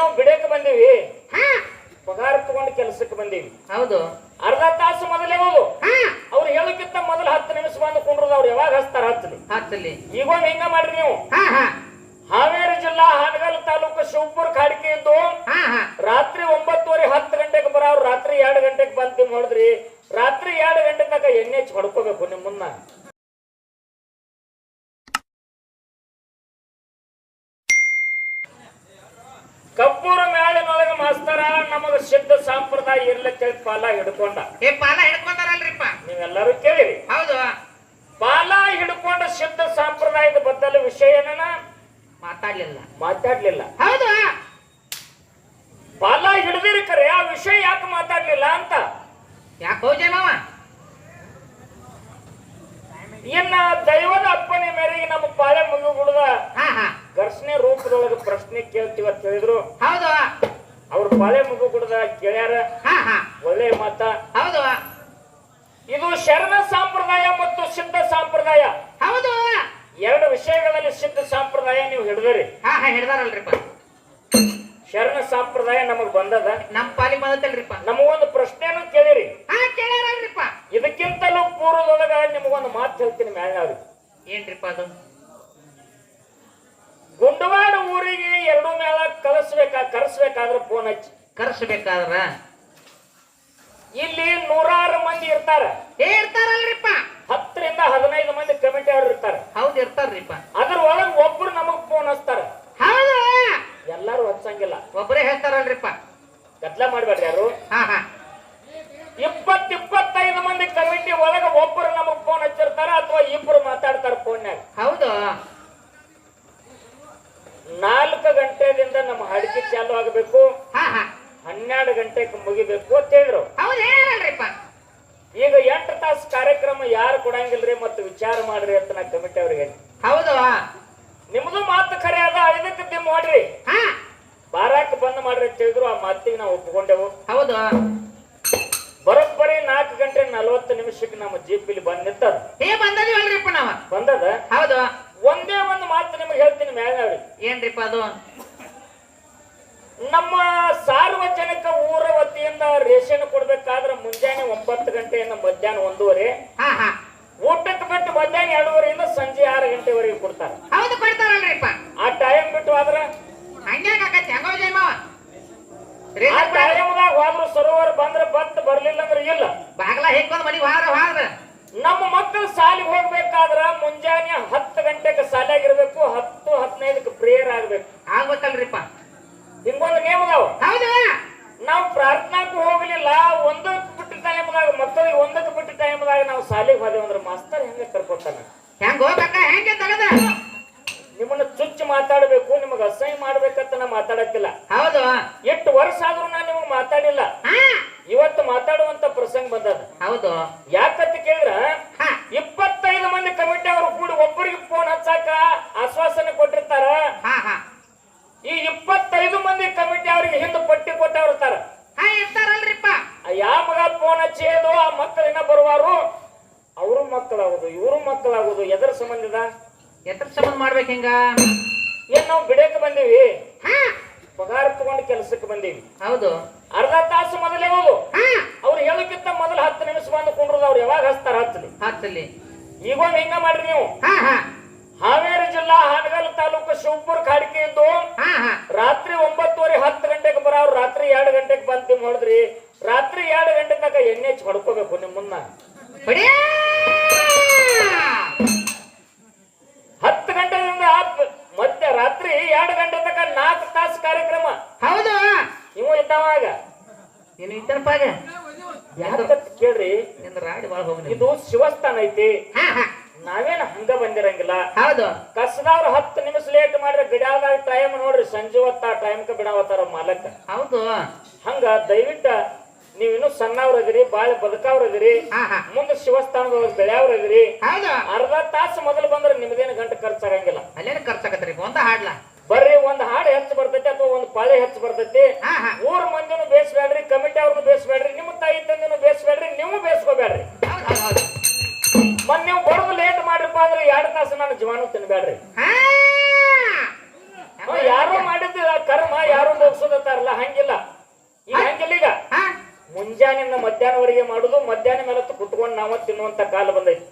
ನಾವು ಬಿಡಕ್ಕೆ ಬಂದೀವಿ. ಪಗಾರ ತಗೊಂಡು ಕೆಲಸಕ್ಕೆ ಬಂದೀವಿ. ಹೌದು. ಅರ್ಧ ತಾಸು ಮೊದಲೇ ಹೋಗು ಅವ್ರು ಹೇಳಕ್ಕಿಂತ ಮೊದಲು ಹತ್ತು ನಿಮಿಷ ಬಂದು ಕುಂಡ್ರದು ಅವ್ರು ಯಾವಾಗ ಹಚ್ತಾರ ಹತ್ತಲಿ ಹತ್ತಲಿ ಈಗೊಂದು ಹೆಂಗ ಮಾಡ್ರಿ ನೀವು. ಹಾವೇರಿ ಜಿಲ್ಲಾ ಹಾನಗಲ್ ತಾಲೂಕು ಶಿವಪುರ ಕಾಡಿಕೆ ಇದ್ದು ರಾತ್ರಿ ಒಂಬತ್ತುವರೆ ಹತ್ತು ಗಂಟೆಗೆ ಬರೋರು ರಾತ್ರಿ ಎರಡು ಗಂಟೆಗೆ ಬಂದು ನೋಡಿದ್ರಿ. ರಾತ್ರಿ ಎರಡು ಗಂಟೆ ತನಕ ಎಣ್ಣೆ ಹೊಡ್ಕೋಬೇಕು ನಿಮ್ಮ ಮುನ್ನ ಕಬ್ಬೂರ ಮ್ಯಾಲಿನೊಳಗ ಮಾಸ್ತರ ನಮಗ ಸಿದ್ಧ ಸಂಪ್ರದಾಯ ಇರ್ಲಿಕ್ಕೆ ಪಾಲ ಹಿಡ್ಕೊಂಡ. ಏ ಪಾಲ ಹಿಡ್ಕೊಂಡಾರಲ್ರಿಪ್ಪ? ನೀವೆಲ್ಲರೂ ಕೇಳಿರಿ. ಹೌದು. ಪಾಲ ಹಿಡ್ಕೊಂಡ ಸಿದ್ಧ ಸಂಪ್ರದಾಯದ ಬದ್ದಲ್ಲಿ ವಿಷಯ ಏನನ? ಮಾತಾಡ್ಲಿಲ್ಲ. ಮಾತಾಡ್ಲಿಲ್ಲ. ಹೌದು. ಪಾಲ ಹಿಡ್ದಿರಿ ಕರೆ ಆ ವಿಷಯ ಯಾಕೆ ಮಾತಾಡ್ಲಿಲ್ಲ ಅಂತ? ಯಾಕೆ ಹೋಜೆ ಮಾವ? ಇನ್ನ ದೈವದ ಅಪ್ಪನೆ ಮೇರೆಗೆ ನಮ್ಮ ಪಾಳೆ ಮುಗಿಗುಡ್ದ ಘರ್ಷಣೆ ರೂಪದೊಳಗೆ ಪ್ರಶ್ನೆ ಕೇಳ್ತೀವಿ ಅಂತ ಹೇಳಿದ್ರು. ಹೌದು ಅವ್ರ ಮುಗು ಕುಡ್ದ ಕೇಳ್ಯಾರ ಹಾ ಹಾ. ಒಳ್ಳೆ ಮಾತ. ಹೌದು ಇದು ಶರಣ ಸಂಪ್ರದಾಯ ಮತ್ತು ಸಿದ್ಧ ಸಂಪ್ರದಾಯ. ಹೌದು ಎರಡು ವಿಷಯಗಳಲ್ಲಿ ಸಿದ್ಧ ಸಂಪ್ರದಾಯ ನೀವು ಹಿಡಿದ್ರಿ. ಹಾ ಹಾ ಹಿಡ್ದಾರಲ್ರಿಪ್ಪ. ಶರಣ ಸಂಪ್ರದಾಯ ನಮಗ್ ಬಂದದ. ನಮ್ ಪಾಲಿ ಬಂದತ್ತಲ್ರಿಪ್ಪ ನಮಗೊಂದು ಪ್ರಶ್ನೆನೂ ಕೇಳಿರಿ. ಹಾ ಕೇಳ್ಯಾರಲ್ರಿಪ್ಪ ಇದಕ್ಕಿಂತಲೂ ಪೂರ್ವದೊಳಗ ನಿಮಗೊಂದು ಮಾತು ಹೇಳ್ತೀನಿ ಮ್ಯಾಲ ಏನ್ರಿಪ್ಪ ಅದು? ಕರೆಸ್ಬೇಕಾದ್ರೆ ಫೋನ್ ಹಚ್ಚಿ. ಕರ್ಸ್ಬೇಕಾದ್ರ? ಇಲ್ಲಿ ನೂರಾರು ಮಂದಿ ಇರ್ತಾರ. ಇರ್ತಾರಲ್ರಿಪ್ಪ. ಹತ್ತರಿಂದ ಹದಿನೈದು ಮಂದಿ ಕಮಿಟಿ ಅವ್ರು ಇರ್ತಾರ. ಹೌದ್ ಇರ್ತಾರ್ರಿಪ್ಪ. ಅದ್ರ ಒಳಗ್ ಒಬ್ರು ನಮಗ್ ಫೋನ್ ಹಚ್ತಾರ. ಹೌದು. ಎಲ್ಲಾರು ಹಚ್ಚಂಗಿಲ್ಲ. ಒಬ್ಬರೇ ಹೇಳ್ತಾರಲ್ರಿಪ್ಪ. ಗದ್ಲ ಮಾಡ್ಬೇಡ್ರಿ ಯಾರು? ಹಾ ಹಾ. ಇಪ್ಪತ್ ಇಪ್ಪತ್ತೈದು ಮಂದಿ ಕಮಿಟಿ ಒಳಗ ಒಬ್ರು ನಮಗ್ ಫೋನ್ ಹಚ್ಚಿರ್ತಾರ ಅಥವಾ ಇಬ್ರು ಮಾತಾಡ್ತಾರ ಫೋನ್ ಹೌದು ನಾಲ್ಕು ನಮ್ಮ ಅಡಿಕೆ ಚಾಲು ಆಗಬೇಕು. ಹನ್ನೆರಡು ಗಂಟೆಗೆ ಮುಗಿಬೇಕು ಅಂತ ಹೇಳಿದ್ರು. ಈಗ ಎಂಟು ತಾಸು ಕಾರ್ಯಕ್ರಮ ಯಾರು ಕೊಡಂಗಿಲ್ರಿ ಮತ್ತೆ ವಿಚಾರ ಮಾಡ್ರಿ ಅಂತ ನಾ ಕಮಿಟಿ ಅವ್ರಿಗೆ ಹೌದು. ನಿಮ್ದು ಮಾತು ಖರೆ ಅದ ಐದಕ್ಕೆ ದಿಮ್ ಮಾಡ್ರಿ. ಬಾರಾಕ್ ಬಂದ್ ಮಾಡ್ರಿ ಅಂತ ಹೇಳಿದ್ರು ಆ ಮಾತಿಗೆ ನಾವು ಒಪ್ಪಿಕೊಂಡೆವು. ಹೌದು. ಬರೋಬ್ಬರಿ ನಾಲ್ಕು ಗಂಟೆ ನಲವತ್ತು ನಿಮಿಷಕ್ಕೆ ನಮ್ಮ ಜೀಪ್ ಇಲ್ಲಿ ಬಂದ್ ನಿಂತದ. ಏ ಬಂದದಿವಲ್ರಿಪ್ಪ ನಾವ. ಬಂದದ? ಹೌದು. ಒಂದೇ ಒಂದು ಮಾತು ನಿಮಗೆ ಹೇಳ್ತೀನಿ ಮ್ಯಾಲವ್ರಿ ಏನ್ರಿಪ್ಪ ಅದು? ನಮ್ಮ ಸಾರ್ವಜನಿಕ ಊರ ವತಿಯಿಂದ ರೇಷನ್ ಕೊಡ್ಬೇಕಾದ್ರೆ ಮುಂಜಾನೆ ಒಂಬತ್ತು ಗಂಟೆಯಿಂದ ಮಧ್ಯಾಹ್ನ ಒಂದೂವರೆ. ಊಟಕ್ಕೆ ಬಿಟ್ಟು ಮಧ್ಯಾಹ್ನ ಎರಡೂವರೆಯಿಂದ ಸಂಜೆ ಆರು ಗಂಟೆವರೆಗೆ ಕೊಡ್ತಾರೆ ಹೌದು ಕೊಡ್ತಾರಲ್ರಿಪ್ಪ ಆ ಟೈಮ್ ಬಿಟ್ಟು ಆದ್ರೆ ಹಂಗ್ಯಾಕ ಆಕತಿ ಹಂಗ ವಿಜಯ್ ಮಾವ ಆ ರೇಷನ್ ಕಾರ್ಡ್ ಟೈಮ್ದಾಗ ಹೋದ್ರು ಸರೋವರ ಬಂದ್ರೆ ಬತ್ ಬರ್ಲಿಲ್ಲ ಅಂದ್ರೆ ಇಲ್ಲ ಬಾಗ್ಲ ಹಿಕ್ಕೊಂಡ್ ಮನಿಗ್ ಹಾರ ಹಾರ ನಮ್ಮ ಮಕ್ಕಳು ಸಾಲಿಗೆ ಹೋಗ್ಬೇಕಾದ್ರ ಮುಂಜಾನೆ ಹತ್ತು ಗಂಟೆಗೆ ಸಾಲಿಯಾಗಿರ್ಬೇಕು ಹತ್ತು ಹದಿನೈದಕ್ಕೆ ಪ್ರೇಯರ್ ಆಗ್ಬೇಕು ಆಗ್ಬೇಕಲ್ರಿಪ್ಪ ಹಿಂಗೊಂದು ನೇಮ ಅದಾವ ಹೌದು ನಾವು ಪ್ರಾರ್ಥನಾಕ್ಕೂ ಹೋಗ್ಲಿಲ್ಲ ಒಂದಕ್ಕೆ ಬಿಟ್ಟ ಟೈಮ್ದಾಗ ಮಕ್ಕಳಿಗೆ ಒಂದಕ್ಕೆ ಬಿಟ್ಟ ಟೈಮ್ದಾಗ ನಾವು ಸಾಲಿಗೆ ಹೋದೇವು ಅಂದ್ರೆ ಮಾಸ್ತರ್ ಹೆಂಗೆ ಕರ್ಕೊತಾನ ಹೆಂಗ್ ಹೋಗಕ್ಕ ಹೆಂಗೆ ತಗದ? ನಿಮ್ಮನ್ನ ಚುಚ್ಚಿ ಮಾತಾಡಬೇಕು ನಿಮಗೆ ಅಸಹ್ಯ ಮಾಡ್ಬೇಕಂತ ನಾ ಮಾತಾಡಕ್ಕಿಲ್ಲ. ಹೌದು. ಎಷ್ಟು ವರ್ಷ ಆದ್ರೂ ನಾನು ನಿಮಗೆ ಮಾತಾಡಿಲ್ಲ ಹಾ ಇವತ್ತು ಮಾತಾಡುವಂತ ಪ್ರಸಂಗ ಬಂದದ ಹೌದು ಯಾಕಂತ ಕೇಳಿದ್ರ ಹಾ ಇಪ್ಪತ್ತೈದು ಮಂದಿ ಕಮಿಟಿ ಅವರು ಕೂಡಿ ಒಬ್ಬರಿಗೆ ಫೋನ್ ಹಚ್ಚಾಕ ಆಶ್ವಾಸನೆ ಕೊಟ್ಟಿರ್ತಾರ ಹಾ ಹಾ ಈ ಇಪ್ಪತ್ತೈದು ಮಂದಿ ಕಮಿಟಿ ಅವರಿಗೆ ಹಿಂದೆ ಪಟ್ಟಿ ಕೊಟ್ಟವ್ರಿರ್ತಾರ ಹಾ ಇರ್ತಾರಲ್ರಿಪ್ಪ ಆ ಯಾವ ಮಗ ಫೋನ್ ಹಚ್ಚೇದು ಆ ಮಕ್ಕಳಿನ ಬರುವಾರು ಅವರು ಮಕ್ಕಳಾಗುದು ಇವರು ಮಕ್ಕಳಾಗುದು ಎದರ ಸಂಬಂಧದ ಸಂಬಂಧ ಮಾಡ್ಬೇಕು ಹಿಂಗ? ಏನ್ ನಾವು ಬಿಡಕ್ಕೆ ಬಂದೀವಿ? ಪಗಾರ ತಗೊಂಡು ಕೆಲಸಕ್ಕೆ ಬಂದೀವಿ. ಹೌದು. ಅರ್ಧ ತಾಸು ಮೊದಲೇ ಹೋಗು. ಅವ್ರು ಹೇಳಕ್ಕಿಂತ ಮೊದಲು ಹತ್ತು ನಿಮಿಷ ಬಂದು ಕುಂಡ್ರದ ಅವ್ರು ಯಾವಾಗ ಹಚ್ತಾರ? ಹತ್ತಲಿ ಹತ್ತಲಿ ಈಗೊಂದು ಹಿಂಗ ಮಾಡ್ರಿ ನೀವು. ಹಾವೇರಿ ಜಿಲ್ಲಾ ಹಾನಗಲ್ ತಾಲೂಕು ಶಿವಪುರ ಕಾಡಿಕೆ ಇದ್ದು ರಾತ್ರಿ ಒಂಬತ್ತುವರೆ ಹತ್ತು ಗಂಟೆಗೆ ಬರೋರು ರಾತ್ರಿ ಎರಡು ಗಂಟೆಗೆ ಬಂದು ನೋಡಿದ್ರಿ ರಾತ್ರಿ ಎರಡು ಗಂಟೆ ತನಕ ಎಣ್ಣೆ ಹೊಡ್ಕೋಬೇಕು ನಿಮ್ಮ ಮುನ್ನ ರಾತ್ರಿ ಎರಡು ಗಂಟೆ ತನಕ ನಾಲ್ಕು ತಾಸು ಕಾರ್ಯಕ್ರಮ. ಹೌದು. ನೀವು ಇದ್ದಾವಾಗ ನೀನು ಇದ್ದನಪ್ಪಾಗ ಯಾಕಂತ ಕೇಳ್ರಿ? ನಿಂದ ರಾಡಿ ಬಾಳ ಹೋಗಿ ಇದು ಶಿವಸ್ಥಾನ ಐತಿ. ನಾವೇನು ಹಂಗ ಬಂದಿರಂಗಿಲ್ಲ. ಹೌದು. ಕಸದವ್ರು ಹತ್ತು ನಿಮಿಷ ಲೇಟ್ ಮಾಡಿದ್ರೆ ಗಡಿಯಾದಾಗ ಟೈಮ್ ನೋಡ್ರಿ ಸಂಜೆ ಹೊತ್ತ ಆ ಟೈಮ್ಗೆ ಬಿಡಾವತ್ತಾರ ಮಾಲಕ. ಹೌದು. ಹಂಗ ದಯವಿಟ್ಟ ನೀವ್ ಇನ್ನೂ ಸಣ್ಣವ್ರದಿರಿ ಬಾಳ ಬದುಕವ್ರದಿರಿ ಮುಂದೆ ಶಿವಸ್ಥಾನದೊಳಗೆ ಬೆಳೆಯವ್ರದಿರಿ ಅರ್ಧ ತಾಸು ಮೊದಲು ತಾಸು ನಾನು ಜೀವನ ತಿನ್ಬೇಡ್ರಿ. ಯಾರು ಮಾಡಿದ್ದಿಲ್ಲ ಕರ್ಮ ಯಾರು ಮುಗಿಸೋದತ್ತಾರಲ್ಲ ಹಂಗಿಲ್ಲ. ಈಗ ಹಂಗಿಲ್ಲ ಈಗ. ಮುಂಜಾನೆ ಮಧ್ಯಾಹ್ನವರೆಗೆ ಮಾಡುದು ಮಧ್ಯಾಹ್ನ ಮೇಲೆ ಕುತ್ಕೊಂಡು ನಾವ ತಿನ್ನುವಂತ ಕಾಲ ಬಂದೈತಿ.